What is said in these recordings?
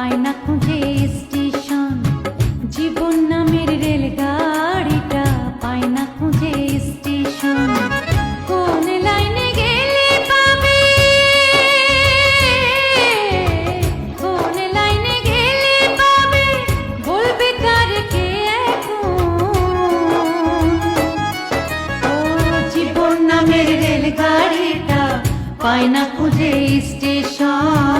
পায় না খুঁজে স্টেশন। জীবন নামের রেলগাড়িটা পায় না খুঁজে স্টেশন। কোন লাইনে গেলে পাবে? কোন লাইনে গেলে পাবে? বলবে কার কে জীবন নামের রেলগাড়িটা পায় না খুঁজে স্টেশন।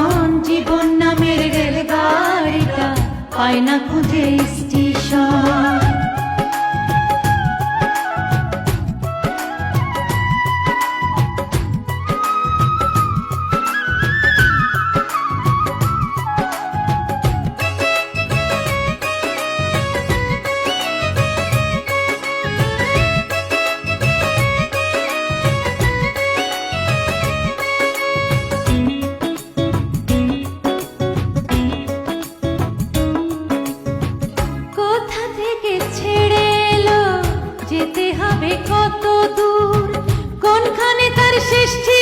পায় না খুঁজে স্টেশন। persistir.